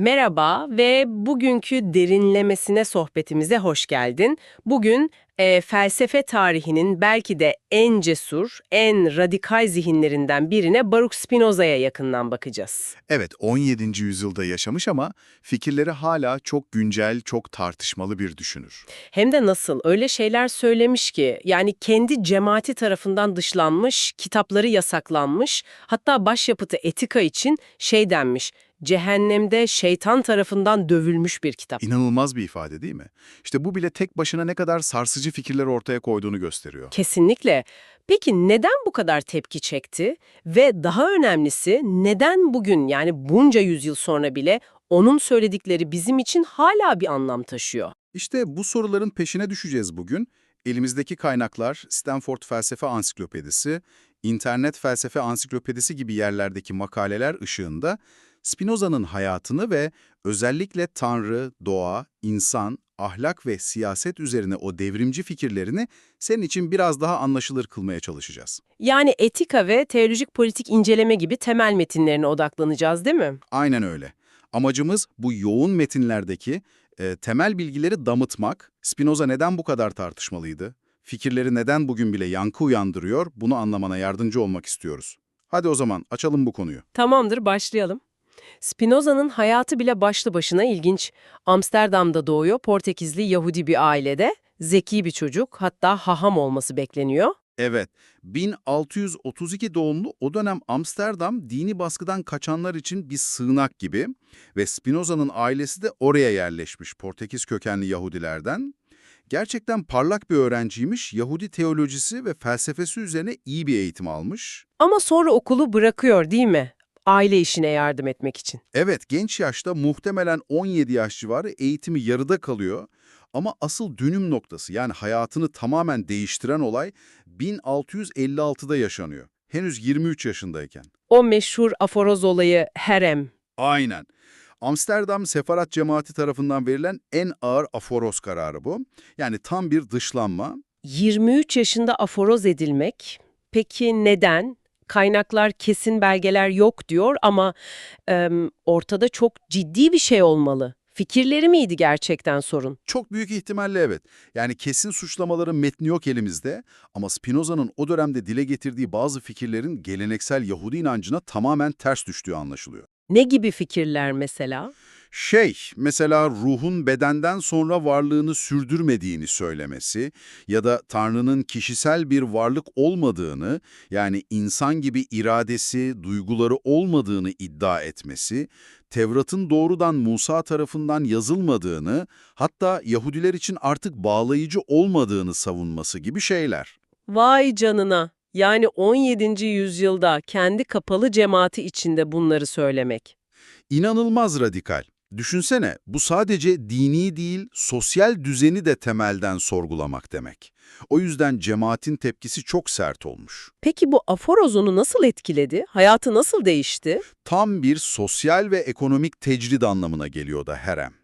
Merhaba ve bugünkü derinlemesine sohbetimize hoş geldin. Bugün e, felsefe tarihinin belki de en cesur, en radikal zihinlerinden birine Baruch Spinoza'ya yakından bakacağız. Evet, 17. yüzyılda yaşamış ama fikirleri hala çok güncel, çok tartışmalı bir düşünür. Hem de nasıl öyle şeyler söylemiş ki yani kendi cemaati tarafından dışlanmış, kitapları yasaklanmış, hatta başyapıtı Etika için şey denmiş, cehennemde şeytan tarafından dövülmüş bir kitap. İnanılmaz bir ifade değil mi? İşte bu bile tek başına ne kadar sarsıcı fikirler ortaya koyduğunu gösteriyor. Kesinlikle. Peki neden bu kadar tepki çekti ve daha önemlisi neden bugün yani bunca yüzyıl sonra bile onun söyledikleri bizim için hala bir anlam taşıyor? İşte bu soruların peşine düşeceğiz bugün. Elimizdeki kaynaklar Stanford Felsefe Ansiklopedisi, İnternet Felsefe Ansiklopedisi gibi yerlerdeki makaleler ışığında Spinoza'nın hayatını ve özellikle Tanrı, doğa, insan, ahlak ve siyaset üzerine o devrimci fikirlerini senin için biraz daha anlaşılır kılmaya çalışacağız. Yani etika ve teolojik politik inceleme gibi temel metinlerine odaklanacağız değil mi? Aynen öyle. Amacımız bu yoğun metinlerdeki e, temel bilgileri damıtmak. Spinoza neden bu kadar tartışmalıydı? Fikirleri neden bugün bile yankı uyandırıyor? Bunu anlamana yardımcı olmak istiyoruz. Hadi o zaman açalım bu konuyu. Tamamdır başlayalım. Spinoza'nın hayatı bile başlı başına ilginç. Amsterdam'da doğuyor, Portekizli Yahudi bir ailede. Zeki bir çocuk, hatta haham olması bekleniyor. Evet, 1632 doğumlu o dönem Amsterdam dini baskıdan kaçanlar için bir sığınak gibi ve Spinoza'nın ailesi de oraya yerleşmiş Portekiz kökenli Yahudilerden. Gerçekten parlak bir öğrenciymiş, Yahudi teolojisi ve felsefesi üzerine iyi bir eğitim almış. Ama sonra okulu bırakıyor değil mi? Aile işine yardım etmek için. Evet, genç yaşta muhtemelen 17 yaş civarı eğitimi yarıda kalıyor. Ama asıl dönüm noktası yani hayatını tamamen değiştiren olay 1656'da yaşanıyor. Henüz 23 yaşındayken. O meşhur aforoz olayı Herem. Aynen. Amsterdam Sefarat Cemaati tarafından verilen en ağır aforos kararı bu. Yani tam bir dışlanma. 23 yaşında aforoz edilmek. Peki neden? Kaynaklar kesin belgeler yok diyor ama em, ortada çok ciddi bir şey olmalı. Fikirleri miydi gerçekten sorun? Çok büyük ihtimalle evet. Yani kesin suçlamaların metni yok elimizde ama Spinoza'nın o dönemde dile getirdiği bazı fikirlerin geleneksel Yahudi inancına tamamen ters düştüğü anlaşılıyor. Ne gibi fikirler mesela? Şey, mesela ruhun bedenden sonra varlığını sürdürmediğini söylemesi ya da Tanrı'nın kişisel bir varlık olmadığını, yani insan gibi iradesi, duyguları olmadığını iddia etmesi, Tevrat'ın doğrudan Musa tarafından yazılmadığını, hatta Yahudiler için artık bağlayıcı olmadığını savunması gibi şeyler. Vay canına. Yani 17. yüzyılda kendi kapalı cemaati içinde bunları söylemek. İnanılmaz radikal. Düşünsene, bu sadece dini değil, sosyal düzeni de temelden sorgulamak demek. O yüzden cemaatin tepkisi çok sert olmuş. Peki bu aforoz onu nasıl etkiledi? Hayatı nasıl değişti? Tam bir sosyal ve ekonomik tecrid anlamına geliyor da Herem.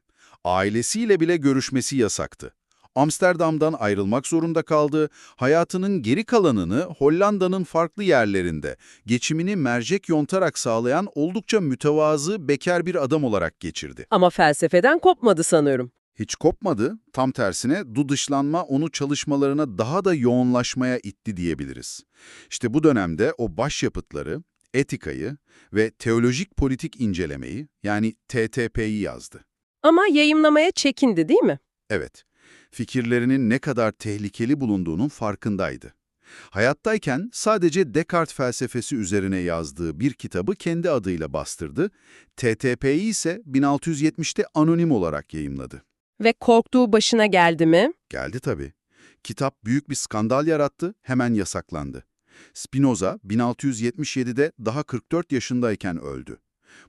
Ailesiyle bile görüşmesi yasaktı. Amsterdam'dan ayrılmak zorunda kaldı, hayatının geri kalanını Hollanda'nın farklı yerlerinde geçimini mercek yontarak sağlayan oldukça mütevazı bekar bir adam olarak geçirdi. Ama felsefeden kopmadı sanıyorum. Hiç kopmadı, tam tersine du dışlanma onu çalışmalarına daha da yoğunlaşmaya itti diyebiliriz. İşte bu dönemde o başyapıtları, etikayı ve teolojik politik incelemeyi yani TTP'yi yazdı. Ama yayımlamaya çekindi değil mi? Evet, fikirlerinin ne kadar tehlikeli bulunduğunun farkındaydı. Hayattayken sadece Descartes felsefesi üzerine yazdığı bir kitabı kendi adıyla bastırdı, TTP'yi ise 1670'te anonim olarak yayımladı. Ve korktuğu başına geldi mi? Geldi tabii. Kitap büyük bir skandal yarattı, hemen yasaklandı. Spinoza 1677'de daha 44 yaşındayken öldü.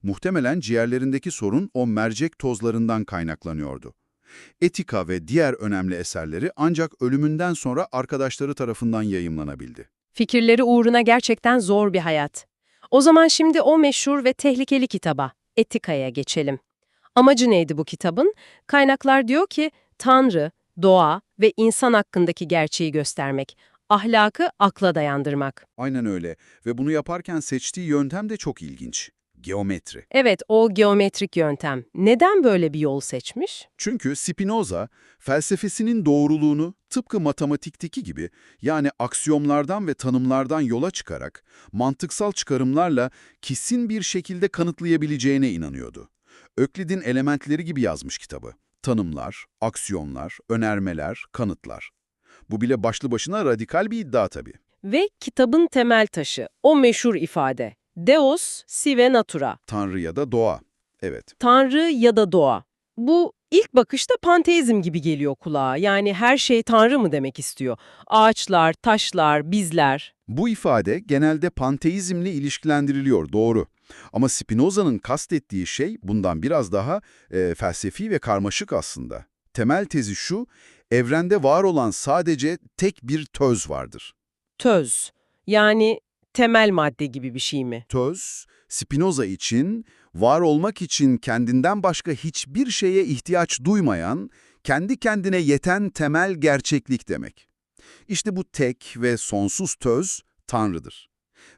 Muhtemelen ciğerlerindeki sorun o mercek tozlarından kaynaklanıyordu. Etika ve diğer önemli eserleri ancak ölümünden sonra arkadaşları tarafından yayımlanabildi. Fikirleri uğruna gerçekten zor bir hayat. O zaman şimdi o meşhur ve tehlikeli kitaba, Etika'ya geçelim. Amacı neydi bu kitabın? Kaynaklar diyor ki, Tanrı, doğa ve insan hakkındaki gerçeği göstermek, ahlakı akla dayandırmak. Aynen öyle ve bunu yaparken seçtiği yöntem de çok ilginç. Geometri. Evet, o geometrik yöntem. Neden böyle bir yol seçmiş? Çünkü Spinoza felsefesinin doğruluğunu tıpkı matematikteki gibi yani aksiyomlardan ve tanımlardan yola çıkarak mantıksal çıkarımlarla kesin bir şekilde kanıtlayabileceğine inanıyordu. Öklid'in elementleri gibi yazmış kitabı. Tanımlar, aksiyonlar, önermeler, kanıtlar. Bu bile başlı başına radikal bir iddia tabii. Ve kitabın temel taşı, o meşhur ifade. Deus sive natura. Tanrı ya da doğa. Evet. Tanrı ya da doğa. Bu ilk bakışta panteizm gibi geliyor kulağa. Yani her şey Tanrı mı demek istiyor? Ağaçlar, taşlar, bizler. Bu ifade genelde panteizmle ilişkilendiriliyor, doğru. Ama Spinoza'nın kastettiği şey bundan biraz daha e, felsefi ve karmaşık aslında. Temel tezi şu, evrende var olan sadece tek bir töz vardır. Töz. Yani temel madde gibi bir şey mi? Töz, Spinoza için var olmak için kendinden başka hiçbir şeye ihtiyaç duymayan, kendi kendine yeten temel gerçeklik demek. İşte bu tek ve sonsuz töz Tanrı'dır.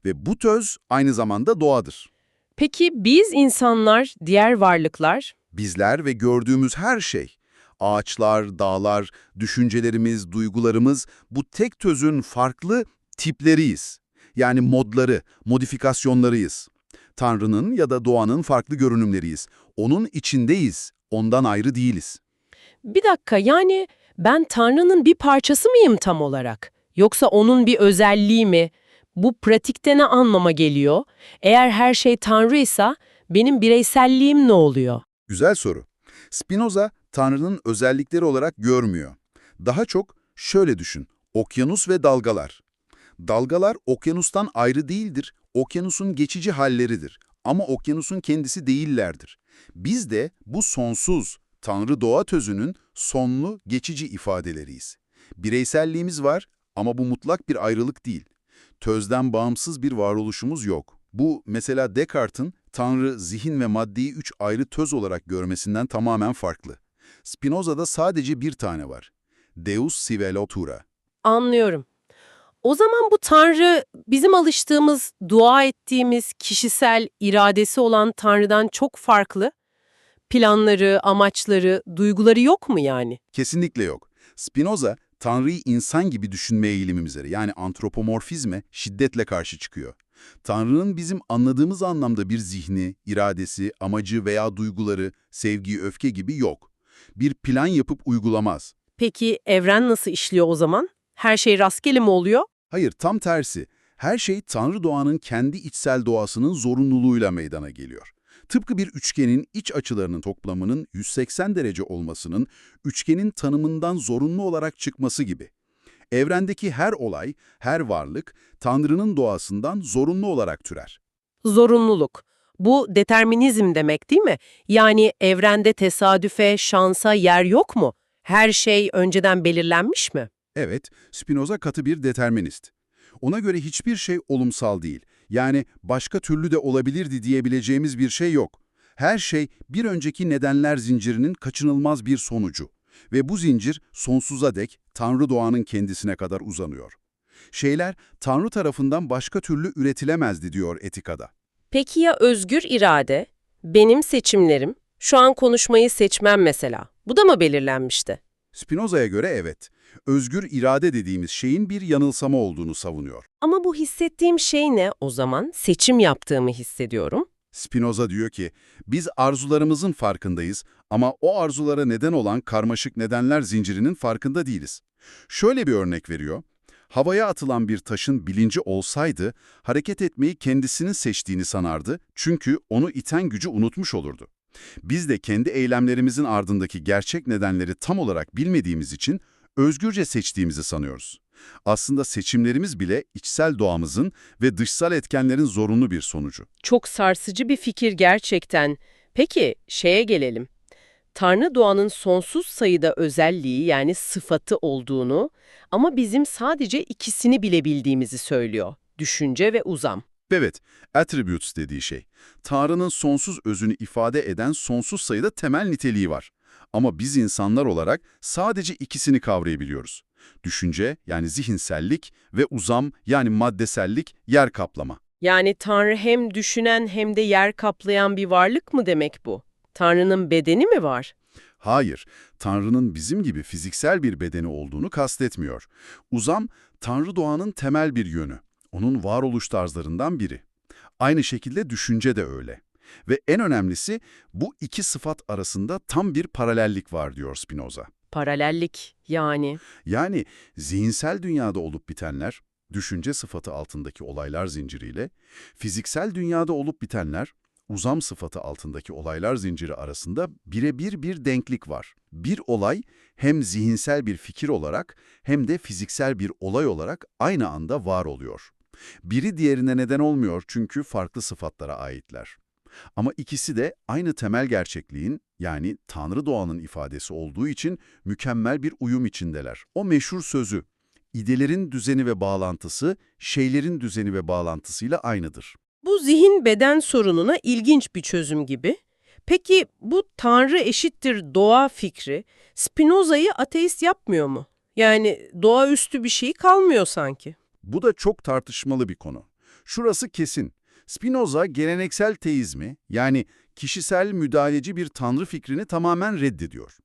Ve bu töz aynı zamanda doğadır. Peki biz insanlar, diğer varlıklar? Bizler ve gördüğümüz her şey, ağaçlar, dağlar, düşüncelerimiz, duygularımız bu tek tözün farklı tipleriyiz. Yani modları, modifikasyonlarıyız. Tanrı'nın ya da doğanın farklı görünümleriyiz. Onun içindeyiz, ondan ayrı değiliz. Bir dakika yani ben Tanrı'nın bir parçası mıyım tam olarak? Yoksa onun bir özelliği mi? Bu pratikte ne anlama geliyor? Eğer her şey Tanrıysa benim bireyselliğim ne oluyor? Güzel soru. Spinoza, Tanrı'nın özellikleri olarak görmüyor. Daha çok şöyle düşün, okyanus ve dalgalar. Dalgalar okyanustan ayrı değildir, okyanusun geçici halleridir. Ama okyanusun kendisi değillerdir. Biz de bu sonsuz, Tanrı doğa tözünün sonlu, geçici ifadeleriyiz. Bireyselliğimiz var ama bu mutlak bir ayrılık değil. Tözden bağımsız bir varoluşumuz yok. Bu mesela Descartes'in Tanrı, zihin ve maddeyi üç ayrı töz olarak görmesinden tamamen farklı. Spinoza'da sadece bir tane var. Deus sive natura. Anlıyorum. O zaman bu Tanrı bizim alıştığımız, dua ettiğimiz kişisel iradesi olan Tanrı'dan çok farklı. Planları, amaçları, duyguları yok mu yani? Kesinlikle yok. Spinoza, Tanrı'yı insan gibi düşünme eğilimi üzere yani antropomorfizme şiddetle karşı çıkıyor. Tanrı'nın bizim anladığımız anlamda bir zihni, iradesi, amacı veya duyguları, sevgi, öfke gibi yok. Bir plan yapıp uygulamaz. Peki evren nasıl işliyor o zaman? Her şey rastgele mi oluyor? Hayır, tam tersi. Her şey Tanrı doğanın kendi içsel doğasının zorunluluğuyla meydana geliyor. Tıpkı bir üçgenin iç açılarının toplamının 180 derece olmasının üçgenin tanımından zorunlu olarak çıkması gibi. Evrendeki her olay, her varlık Tanrı'nın doğasından zorunlu olarak türer. Zorunluluk. Bu determinizm demek değil mi? Yani evrende tesadüfe, şansa yer yok mu? Her şey önceden belirlenmiş mi? Evet, Spinoza katı bir determinist. Ona göre hiçbir şey olumsal değil. Yani başka türlü de olabilirdi diyebileceğimiz bir şey yok. Her şey bir önceki nedenler zincirinin kaçınılmaz bir sonucu. Ve bu zincir sonsuza dek Tanrı doğanın kendisine kadar uzanıyor. Şeyler Tanrı tarafından başka türlü üretilemezdi diyor etikada. Peki ya özgür irade? Benim seçimlerim, şu an konuşmayı seçmem mesela. Bu da mı belirlenmişti? Spinoza'ya göre evet, özgür irade dediğimiz şeyin bir yanılsama olduğunu savunuyor. Ama bu hissettiğim şey ne o zaman? Seçim yaptığımı hissediyorum. Spinoza diyor ki, biz arzularımızın farkındayız ama o arzulara neden olan karmaşık nedenler zincirinin farkında değiliz. Şöyle bir örnek veriyor. Havaya atılan bir taşın bilinci olsaydı, hareket etmeyi kendisinin seçtiğini sanardı çünkü onu iten gücü unutmuş olurdu. Biz de kendi eylemlerimizin ardındaki gerçek nedenleri tam olarak bilmediğimiz için özgürce seçtiğimizi sanıyoruz. Aslında seçimlerimiz bile içsel doğamızın ve dışsal etkenlerin zorunlu bir sonucu. Çok sarsıcı bir fikir gerçekten. Peki şeye gelelim. Tanrı doğanın sonsuz sayıda özelliği yani sıfatı olduğunu ama bizim sadece ikisini bilebildiğimizi söylüyor. Düşünce ve uzam. Evet, attributes dediği şey. Tanrı'nın sonsuz özünü ifade eden sonsuz sayıda temel niteliği var. Ama biz insanlar olarak sadece ikisini kavrayabiliyoruz. Düşünce yani zihinsellik ve uzam yani maddesellik yer kaplama. Yani Tanrı hem düşünen hem de yer kaplayan bir varlık mı demek bu? Tanrı'nın bedeni mi var? Hayır, Tanrı'nın bizim gibi fiziksel bir bedeni olduğunu kastetmiyor. Uzam, Tanrı doğanın temel bir yönü. Onun varoluş tarzlarından biri. Aynı şekilde düşünce de öyle. Ve en önemlisi bu iki sıfat arasında tam bir paralellik var diyor Spinoza. Paralellik yani. Yani zihinsel dünyada olup bitenler, düşünce sıfatı altındaki olaylar zinciriyle, fiziksel dünyada olup bitenler, uzam sıfatı altındaki olaylar zinciri arasında birebir bir denklik var. Bir olay hem zihinsel bir fikir olarak hem de fiziksel bir olay olarak aynı anda var oluyor. Biri diğerine neden olmuyor çünkü farklı sıfatlara aitler. Ama ikisi de aynı temel gerçekliğin yani Tanrı doğanın ifadesi olduğu için mükemmel bir uyum içindeler. O meşhur sözü, idelerin düzeni ve bağlantısı şeylerin düzeni ve bağlantısıyla aynıdır. Bu zihin beden sorununa ilginç bir çözüm gibi. Peki bu Tanrı eşittir doğa fikri Spinoza'yı ateist yapmıyor mu? Yani doğaüstü bir şey kalmıyor sanki. Bu da çok tartışmalı bir konu. Şurası kesin. Spinoza geleneksel teizmi yani kişisel müdahaleci bir tanrı fikrini tamamen reddediyor.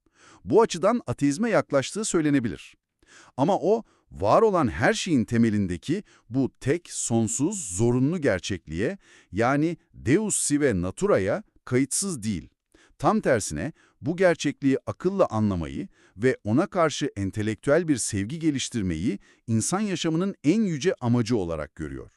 Bu açıdan ateizme yaklaştığı söylenebilir. Ama o, var olan her şeyin temelindeki bu tek, sonsuz, zorunlu gerçekliğe yani Deus sive natura'ya kayıtsız değil. Tam tersine bu gerçekliği akılla anlamayı ve ona karşı entelektüel bir sevgi geliştirmeyi insan yaşamının en yüce amacı olarak görüyor.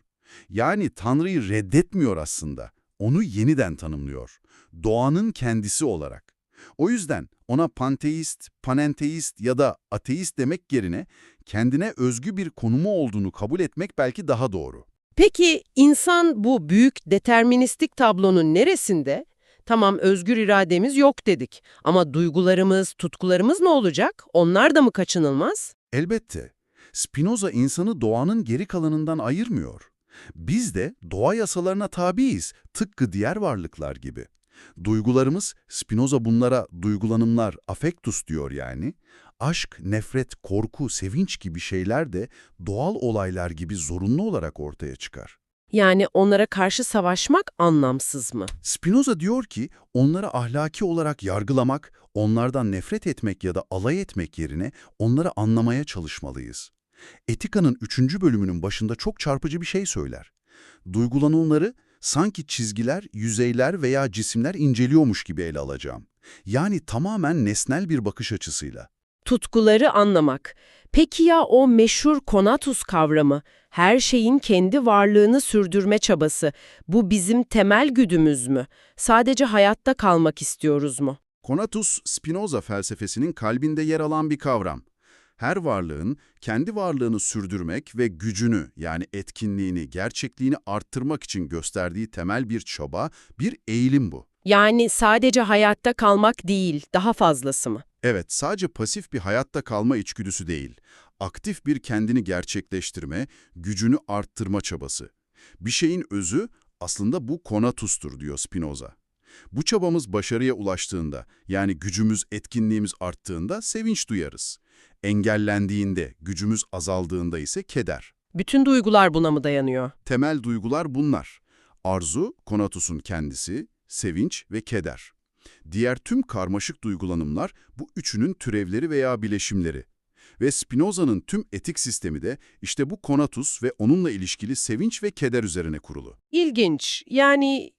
Yani Tanrı'yı reddetmiyor aslında, onu yeniden tanımlıyor. Doğanın kendisi olarak. O yüzden ona panteist, panenteist ya da ateist demek yerine kendine özgü bir konumu olduğunu kabul etmek belki daha doğru. Peki insan bu büyük deterministik tablonun neresinde? Tamam özgür irademiz yok dedik ama duygularımız, tutkularımız ne olacak? Onlar da mı kaçınılmaz? Elbette. Spinoza insanı doğanın geri kalanından ayırmıyor. Biz de doğa yasalarına tabiiz, tıpkı diğer varlıklar gibi. Duygularımız, Spinoza bunlara duygulanımlar, affectus diyor yani. Aşk, nefret, korku, sevinç gibi şeyler de doğal olaylar gibi zorunlu olarak ortaya çıkar. Yani onlara karşı savaşmak anlamsız mı? Spinoza diyor ki, onları ahlaki olarak yargılamak, onlardan nefret etmek ya da alay etmek yerine onları anlamaya çalışmalıyız. Etika'nın üçüncü bölümünün başında çok çarpıcı bir şey söyler. Duygulananları sanki çizgiler, yüzeyler veya cisimler inceliyormuş gibi ele alacağım. Yani tamamen nesnel bir bakış açısıyla. Tutkuları anlamak. Peki ya o meşhur konatus kavramı, her şeyin kendi varlığını sürdürme çabası, bu bizim temel güdümüz mü? Sadece hayatta kalmak istiyoruz mu? Konatus, Spinoza felsefesinin kalbinde yer alan bir kavram. Her varlığın kendi varlığını sürdürmek ve gücünü yani etkinliğini, gerçekliğini arttırmak için gösterdiği temel bir çaba, bir eğilim bu. Yani sadece hayatta kalmak değil, daha fazlası mı? Evet, sadece pasif bir hayatta kalma içgüdüsü değil, aktif bir kendini gerçekleştirme, gücünü arttırma çabası. Bir şeyin özü aslında bu konatustur diyor Spinoza. Bu çabamız başarıya ulaştığında, yani gücümüz, etkinliğimiz arttığında sevinç duyarız. Engellendiğinde, gücümüz azaldığında ise keder. Bütün duygular buna mı dayanıyor? Temel duygular bunlar. Arzu, konatusun kendisi, sevinç ve keder. Diğer tüm karmaşık duygulanımlar bu üçünün türevleri veya bileşimleri. Ve Spinoza'nın tüm etik sistemi de işte bu konatus ve onunla ilişkili sevinç ve keder üzerine kurulu. İlginç. Yani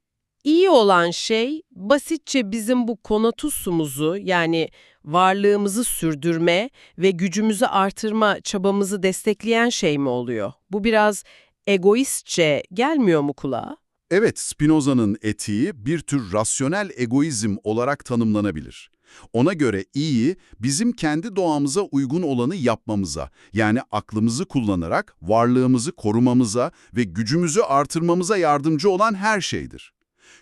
iyi olan şey basitçe bizim bu konatusumuzu yani varlığımızı sürdürme ve gücümüzü artırma çabamızı destekleyen şey mi oluyor? Bu biraz egoistçe gelmiyor mu kulağa? Evet, Spinoza'nın etiği bir tür rasyonel egoizm olarak tanımlanabilir. Ona göre iyi, bizim kendi doğamıza uygun olanı yapmamıza, yani aklımızı kullanarak varlığımızı korumamıza ve gücümüzü artırmamıza yardımcı olan her şeydir.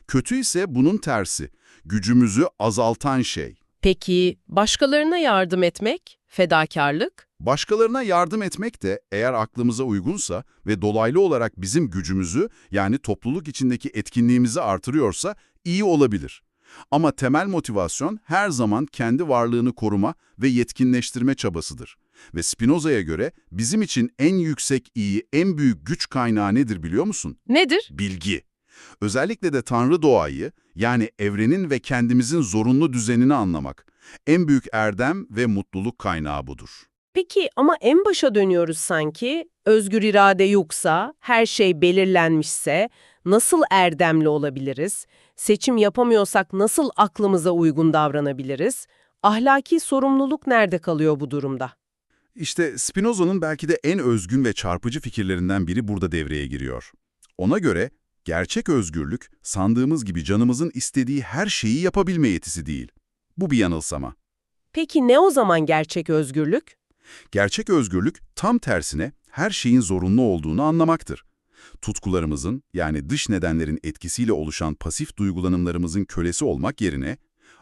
Kötü ise bunun tersi, gücümüzü azaltan şey. Peki başkalarına yardım etmek, fedakarlık? Başkalarına yardım etmek de eğer aklımıza uygunsa ve dolaylı olarak bizim gücümüzü yani topluluk içindeki etkinliğimizi artırıyorsa iyi olabilir. Ama temel motivasyon her zaman kendi varlığını koruma ve yetkinleştirme çabasıdır. Ve Spinoza'ya göre bizim için en yüksek iyi, en büyük güç kaynağı nedir biliyor musun? Nedir? Bilgi. Özellikle de Tanrı doğayı, yani evrenin ve kendimizin zorunlu düzenini anlamak. En büyük erdem ve mutluluk kaynağı budur. Peki ama en başa dönüyoruz sanki. Özgür irade yoksa, her şey belirlenmişse nasıl erdemli olabiliriz? Seçim yapamıyorsak nasıl aklımıza uygun davranabiliriz? Ahlaki sorumluluk nerede kalıyor bu durumda? İşte Spinoza'nın belki de en özgün ve çarpıcı fikirlerinden biri burada devreye giriyor. Ona göre gerçek özgürlük, sandığımız gibi canımızın istediği her şeyi yapabilme yetisi değil. Bu bir yanılsama. Peki ne o zaman gerçek özgürlük? Gerçek özgürlük tam tersine her şeyin zorunlu olduğunu anlamaktır. Tutkularımızın yani dış nedenlerin etkisiyle oluşan pasif duygulanımlarımızın kölesi olmak yerine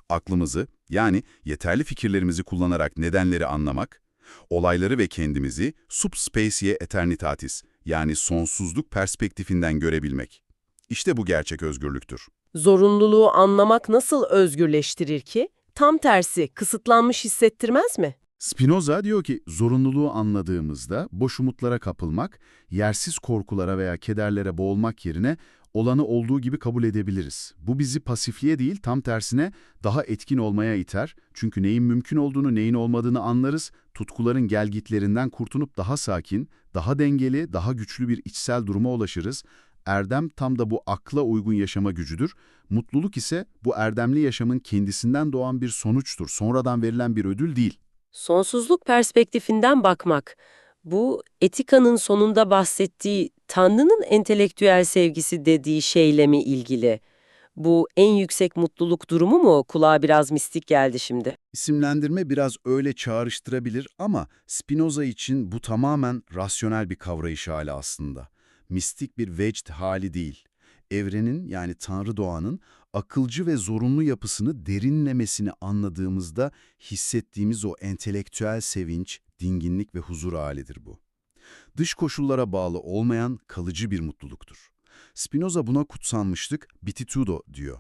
aklımızı yani yeterli fikirlerimizi kullanarak nedenleri anlamak, olayları ve kendimizi subspecie eternitatis yani sonsuzluk perspektifinden görebilmek. İşte bu gerçek özgürlüktür. Zorunluluğu anlamak nasıl özgürleştirir ki? Tam tersi, kısıtlanmış hissettirmez mi? Spinoza diyor ki zorunluluğu anladığımızda boş umutlara kapılmak, yersiz korkulara veya kederlere boğulmak yerine olanı olduğu gibi kabul edebiliriz. Bu bizi pasifliğe değil tam tersine daha etkin olmaya iter. Çünkü neyin mümkün olduğunu neyin olmadığını anlarız, tutkuların gelgitlerinden kurtulup daha sakin, daha dengeli, daha güçlü bir içsel duruma ulaşırız. Erdem tam da bu akla uygun yaşama gücüdür. Mutluluk ise bu erdemli yaşamın kendisinden doğan bir sonuçtur, sonradan verilen bir ödül değil. Sonsuzluk perspektifinden bakmak, bu etikanın sonunda bahsettiği Tanrı'nın entelektüel sevgisi dediği şeyle mi ilgili? Bu en yüksek mutluluk durumu mu? Kulağa biraz mistik geldi şimdi. İsimlendirme biraz öyle çağrıştırabilir ama Spinoza için bu tamamen rasyonel bir kavrayış hali aslında. Mistik bir vecd hali değil. Evrenin yani Tanrı doğanın akılcı ve zorunlu yapısını derinlemesine anladığımızda hissettiğimiz o entelektüel sevinç, dinginlik ve huzur halidir bu. Dış koşullara bağlı olmayan kalıcı bir mutluluktur. Spinoza buna kutsanmışlık bititudo diyor.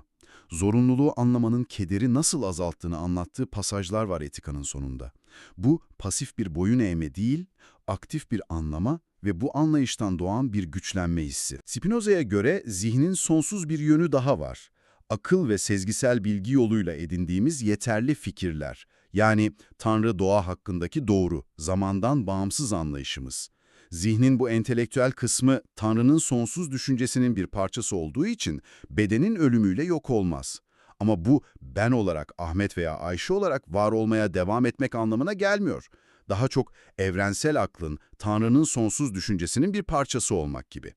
Zorunluluğu anlamanın kederi nasıl azalttığını anlattığı pasajlar var etikanın sonunda. Bu pasif bir boyun eğme değil, aktif bir anlama ve bu anlayıştan doğan bir güçlenme hissi. Spinoza'ya göre zihnin sonsuz bir yönü daha var. Akıl ve sezgisel bilgi yoluyla edindiğimiz yeterli fikirler, yani Tanrı doğa hakkındaki doğru, zamandan bağımsız anlayışımız. Zihnin bu entelektüel kısmı Tanrı'nın sonsuz düşüncesinin bir parçası olduğu için bedenin ölümüyle yok olmaz. Ama bu ben olarak, Ahmet veya Ayşe olarak var olmaya devam etmek anlamına gelmiyor. Daha çok evrensel aklın, Tanrı'nın sonsuz düşüncesinin bir parçası olmak gibi.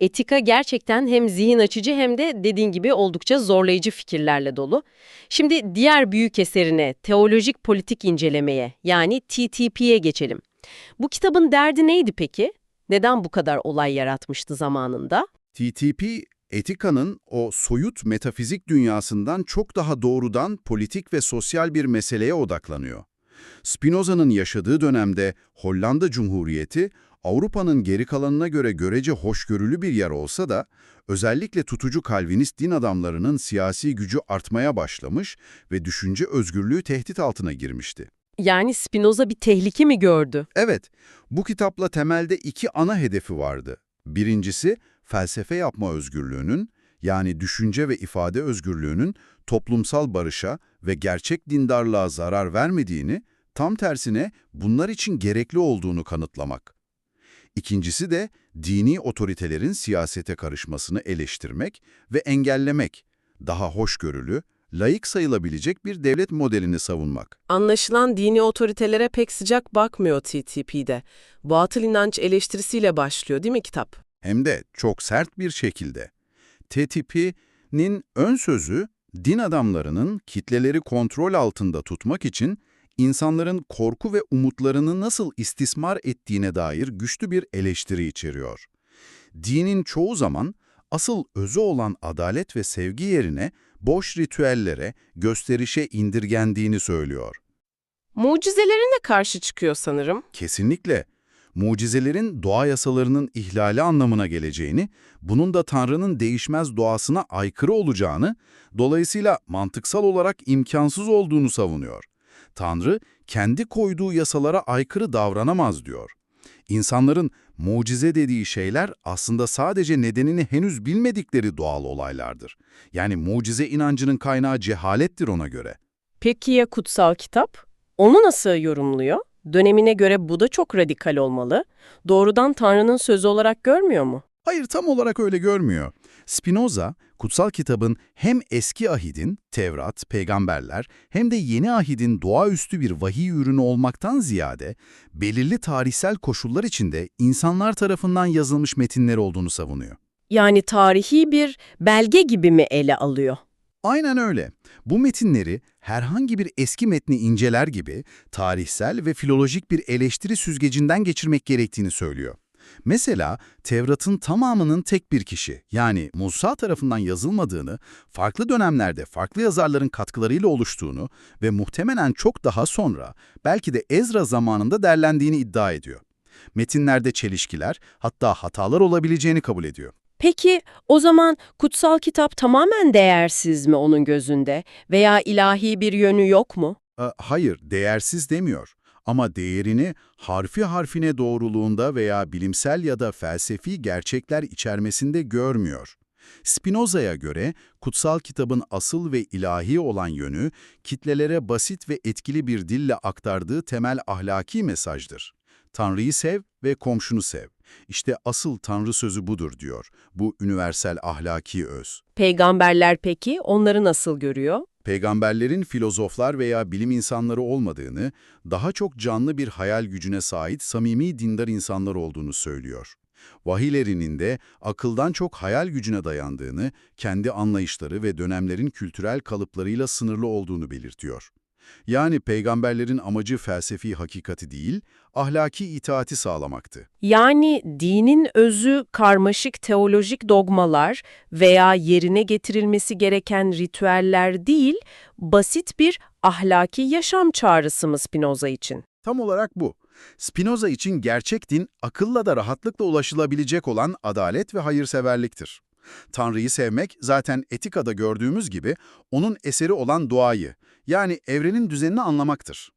Etika gerçekten hem zihin açıcı hem de dediğin gibi oldukça zorlayıcı fikirlerle dolu. Şimdi diğer büyük eserine, teolojik politik incelemeye yani TTP'ye geçelim. Bu kitabın derdi neydi peki? Neden bu kadar olay yaratmıştı zamanında? TTP, etikanın o soyut metafizik dünyasından çok daha doğrudan politik ve sosyal bir meseleye odaklanıyor. Spinoza'nın yaşadığı dönemde Hollanda Cumhuriyeti, Avrupa'nın geri kalanına göre görece hoşgörülü bir yer olsa da, özellikle tutucu Kalvinist din adamlarının siyasi gücü artmaya başlamış ve düşünce özgürlüğü tehdit altına girmişti. Yani Spinoza bir tehlike mi gördü? Evet, bu kitapla temelde iki ana hedefi vardı. Birincisi, felsefe yapma özgürlüğünün, yani düşünce ve ifade özgürlüğünün toplumsal barışa ve gerçek dindarlığa zarar vermediğini, tam tersine bunlar için gerekli olduğunu kanıtlamak. İkincisi de dini otoritelerin siyasete karışmasını eleştirmek ve engellemek, daha hoşgörülü, layık sayılabilecek bir devlet modelini savunmak. Anlaşılan dini otoritelere pek sıcak bakmıyor TTP'de. Batıl inanç eleştirisiyle başlıyor değil mi kitap? Hem de çok sert bir şekilde. TTP'nin ön sözü, din adamlarının kitleleri kontrol altında tutmak için insanların korku ve umutlarını nasıl istismar ettiğine dair güçlü bir eleştiri içeriyor. Dinin çoğu zaman asıl özü olan adalet ve sevgi yerine boş ritüellere, gösterişe indirgendiğini söylüyor. Mucizelerine karşı çıkıyor sanırım. Kesinlikle. Mucizelerin doğa yasalarının ihlali anlamına geleceğini, bunun da Tanrı'nın değişmez doğasına aykırı olacağını, dolayısıyla mantıksal olarak imkansız olduğunu savunuyor. Tanrı kendi koyduğu yasalara aykırı davranamaz diyor. İnsanların mucize dediği şeyler aslında sadece nedenini henüz bilmedikleri doğal olaylardır. Yani mucize inancının kaynağı cehalettir ona göre. Peki ya kutsal kitap? Onu nasıl yorumluyor? Dönemine göre bu da çok radikal olmalı. Doğrudan Tanrı'nın sözü olarak görmüyor mu? Hayır tam olarak öyle görmüyor. Spinoza, kutsal kitabın hem eski ahidin, Tevrat, peygamberler hem de yeni ahidin doğaüstü bir vahiy ürünü olmaktan ziyade belirli tarihsel koşullar içinde insanlar tarafından yazılmış metinler olduğunu savunuyor. Yani tarihi bir belge gibi mi ele alıyor? Aynen öyle. Bu metinleri herhangi bir eski metni inceler gibi tarihsel ve filolojik bir eleştiri süzgecinden geçirmek gerektiğini söylüyor. Mesela Tevrat'ın tamamının tek bir kişi yani Musa tarafından yazılmadığını, farklı dönemlerde farklı yazarların katkılarıyla oluştuğunu ve muhtemelen çok daha sonra belki de Ezra zamanında derlendiğini iddia ediyor. Metinlerde çelişkiler hatta hatalar olabileceğini kabul ediyor. Peki o zaman kutsal kitap tamamen değersiz mi onun gözünde veya ilahi bir yönü yok mu? E, Hayır, değersiz demiyor. Ama değerini harfi harfine doğruluğunda veya bilimsel ya da felsefi gerçekler içermesinde görmüyor. Spinoza'ya göre kutsal kitabın asıl ve ilahi olan yönü, kitlelere basit ve etkili bir dille aktardığı temel ahlaki mesajdır. Tanrı'yı sev ve komşunu sev. İşte asıl Tanrı sözü budur diyor. Bu üniversal ahlaki öz. Peygamberler peki onları nasıl görüyor? Peygamberlerin filozoflar veya bilim insanları olmadığını, daha çok canlı bir hayal gücüne sahip samimi dindar insanlar olduğunu söylüyor. Vahiylerinin de akıldan çok hayal gücüne dayandığını, kendi anlayışları ve dönemlerin kültürel kalıplarıyla sınırlı olduğunu belirtiyor. Yani peygamberlerin amacı felsefi hakikati değil, ahlaki itaati sağlamaktı. Yani dinin özü karmaşık teolojik dogmalar veya yerine getirilmesi gereken ritüeller değil, basit bir ahlaki yaşam çağrısı mı Spinoza için? Tam olarak bu. Spinoza için gerçek din, akılla da rahatlıkla ulaşılabilecek olan adalet ve hayırseverliktir. Tanrı'yı sevmek zaten etikada gördüğümüz gibi onun eseri olan doğayı, yani evrenin düzenini anlamaktır.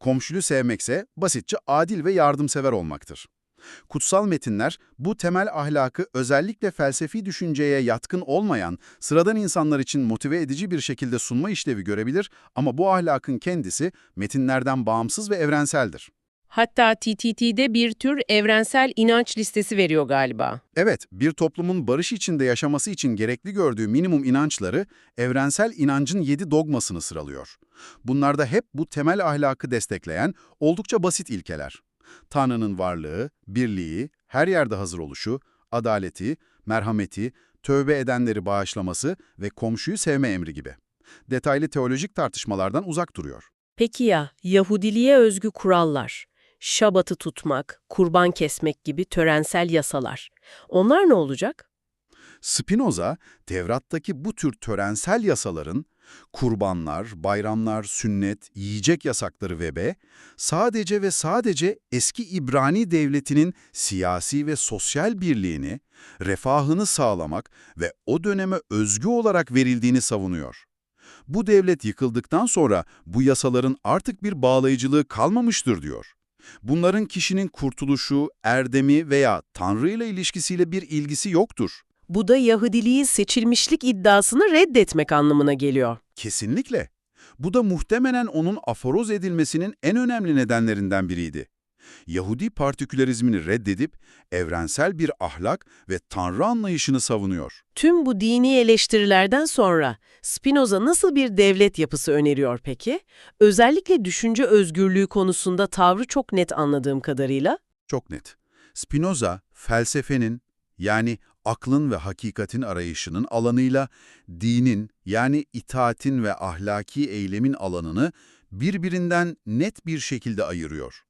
Komşuyu sevmekse basitçe adil ve yardımsever olmaktır. Kutsal metinler bu temel ahlakı özellikle felsefi düşünceye yatkın olmayan sıradan insanlar için motive edici bir şekilde sunma işlevi görebilir ama bu ahlakın kendisi metinlerden bağımsız ve evrenseldir. Hatta TTT'de bir tür evrensel inanç listesi veriyor galiba. Evet, bir toplumun barış içinde yaşaması için gerekli gördüğü minimum inançları evrensel inancın yedi dogmasını sıralıyor. Bunlarda hep bu temel ahlakı destekleyen oldukça basit ilkeler. Tanrı'nın varlığı, birliği, her yerde hazır oluşu, adaleti, merhameti, tövbe edenleri bağışlaması ve komşuyu sevme emri gibi. Detaylı teolojik tartışmalardan uzak duruyor. Peki ya Yahudiliğe özgü kurallar, şabatı tutmak, kurban kesmek gibi törensel yasalar. Onlar ne olacak? Spinoza, Tevrat'taki bu tür törensel yasaların, kurbanlar, bayramlar, sünnet, yiyecek yasakları ve be, sadece ve sadece eski İbrani devletinin siyasi ve sosyal birliğini, refahını sağlamak ve o döneme özgü olarak verildiğini savunuyor. Bu devlet yıkıldıktan sonra bu yasaların artık bir bağlayıcılığı kalmamıştır diyor. Bunların kişinin kurtuluşu, erdemi veya Tanrı ile ilişkisiyle bir ilgisi yoktur. Bu da Yahudiliğin seçilmişlik iddiasını reddetmek anlamına geliyor. Kesinlikle. Bu da muhtemelen onun aforoz edilmesinin en önemli nedenlerinden biriydi. Yahudi partikülerizmini reddedip evrensel bir ahlak ve tanrı anlayışını savunuyor. Tüm bu dini eleştirilerden sonra Spinoza nasıl bir devlet yapısı öneriyor peki? Özellikle düşünce özgürlüğü konusunda tavrı çok net anladığım kadarıyla. Çok net. Spinoza, felsefenin yani aklın ve hakikatin arayışının alanıyla dinin yani itaatin ve ahlaki eylemin alanını birbirinden net bir şekilde ayırıyor.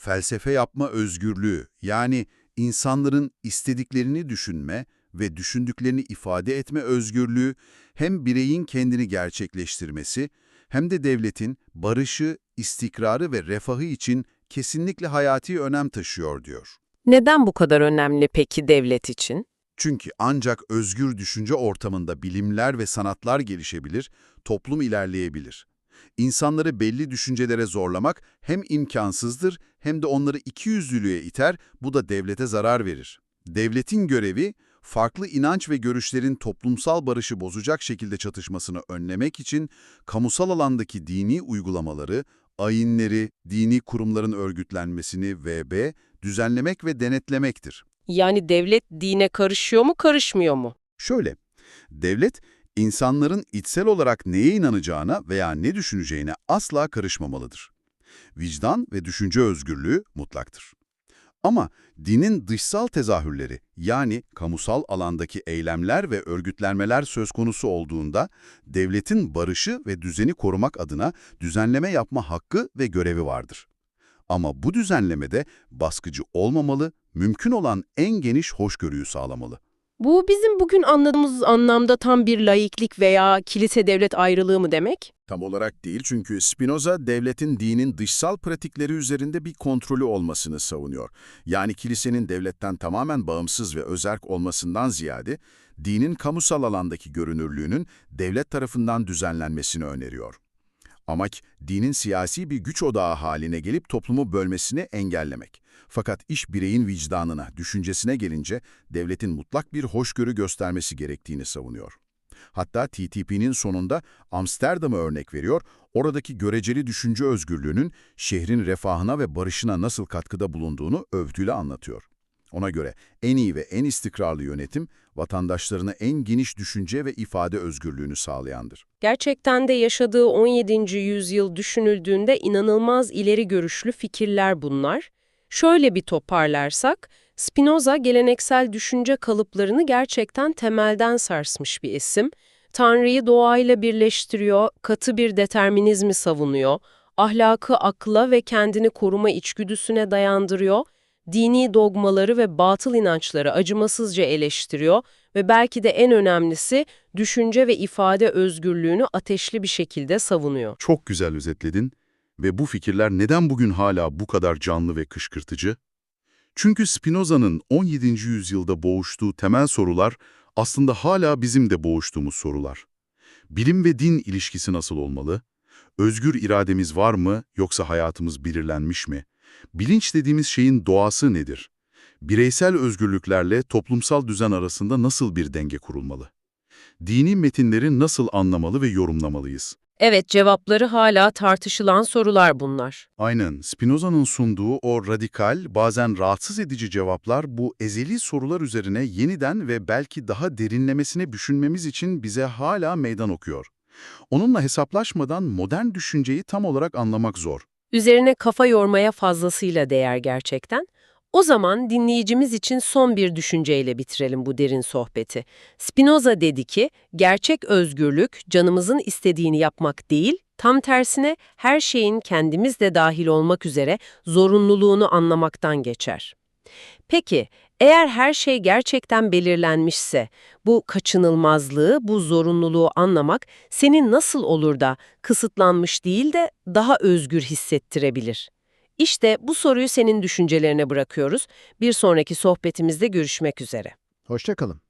Felsefe yapma özgürlüğü yani insanların istediklerini düşünme ve düşündüklerini ifade etme özgürlüğü hem bireyin kendini gerçekleştirmesi hem de devletin barışı, istikrarı ve refahı için kesinlikle hayati önem taşıyor diyor. Neden bu kadar önemli peki devlet için? Çünkü ancak özgür düşünce ortamında bilimler ve sanatlar gelişebilir, toplum ilerleyebilir. İnsanları belli düşüncelere zorlamak hem imkansızdır hem de onları ikiyüzlülüğe iter, bu da devlete zarar verir. Devletin görevi, farklı inanç ve görüşlerin toplumsal barışı bozacak şekilde çatışmasını önlemek için kamusal alandaki dini uygulamaları, ayinleri, dini kurumların örgütlenmesini VB, düzenlemek ve denetlemektir. Yani devlet dine karışıyor mu, karışmıyor mu? Şöyle, devlet, insanların içsel olarak neye inanacağına veya ne düşüneceğine asla karışmamalıdır. Vicdan ve düşünce özgürlüğü mutlaktır. Ama dinin dışsal tezahürleri yani kamusal alandaki eylemler ve örgütlenmeler söz konusu olduğunda devletin barışı ve düzeni korumak adına düzenleme yapma hakkı ve görevi vardır. Ama bu düzenlemede baskıcı olmamalı, mümkün olan en geniş hoşgörüyü sağlamalı. Bu bizim bugün anladığımız anlamda tam bir laiklik veya kilise-devlet ayrılığı mı demek? Tam olarak değil çünkü Spinoza devletin dinin dışsal pratikleri üzerinde bir kontrolü olmasını savunuyor. Yani kilisenin devletten tamamen bağımsız ve özerk olmasından ziyade dinin kamusal alandaki görünürlüğünün devlet tarafından düzenlenmesini öneriyor. Amaç dinin siyasi bir güç odağı haline gelip toplumu bölmesini engellemek. Fakat iş bireyin vicdanına, düşüncesine gelince devletin mutlak bir hoşgörü göstermesi gerektiğini savunuyor. Hatta TTP'nin sonunda Amsterdam'ı örnek veriyor, oradaki göreceli düşünce özgürlüğünün şehrin refahına ve barışına nasıl katkıda bulunduğunu övgüyle anlatıyor. Ona göre en iyi ve en istikrarlı yönetim, vatandaşlarına en geniş düşünce ve ifade özgürlüğünü sağlayandır. Gerçekten de yaşadığı 17. yüzyıl düşünüldüğünde inanılmaz ileri görüşlü fikirler bunlar. Şöyle bir toparlarsak, Spinoza geleneksel düşünce kalıplarını gerçekten temelden sarsmış bir isim. Tanrı'yı doğayla birleştiriyor, katı bir determinizmi savunuyor, ahlakı akla ve kendini koruma içgüdüsüne dayandırıyor, dini dogmaları ve batıl inançları acımasızca eleştiriyor ve belki de en önemlisi düşünce ve ifade özgürlüğünü ateşli bir şekilde savunuyor. Çok güzel özetledin ve bu fikirler neden bugün hala bu kadar canlı ve kışkırtıcı? Çünkü Spinoza'nın 17. yüzyılda boğuştuğu temel sorular aslında hala bizim de boğuştuğumuz sorular. Bilim ve din ilişkisi nasıl olmalı? Özgür irademiz var mı yoksa hayatımız belirlenmiş mi? Bilinç dediğimiz şeyin doğası nedir? Bireysel özgürlüklerle toplumsal düzen arasında nasıl bir denge kurulmalı? Dini metinleri nasıl anlamalı ve yorumlamalıyız? Evet, cevapları hala tartışılan sorular bunlar. Aynen. Spinoza'nın sunduğu o radikal, bazen rahatsız edici cevaplar bu ezeli sorular üzerine yeniden ve belki daha derinlemesine düşünmemiz için bize hala meydan okuyor. Onunla hesaplaşmadan modern düşünceyi tam olarak anlamak zor. Üzerine kafa yormaya fazlasıyla değer gerçekten. O zaman dinleyicimiz için son bir düşünceyle bitirelim bu derin sohbeti. Spinoza dedi ki, gerçek özgürlük canımızın istediğini yapmak değil, tam tersine her şeyin kendimiz de dahil olmak üzere zorunluluğunu anlamaktan geçer. Peki, eğer her şey gerçekten belirlenmişse, bu kaçınılmazlığı, bu zorunluluğu anlamak seni nasıl olur da kısıtlanmış değil de daha özgür hissettirebilir? İşte bu soruyu senin düşüncelerine bırakıyoruz. Bir sonraki sohbetimizde görüşmek üzere. Hoşça kalın.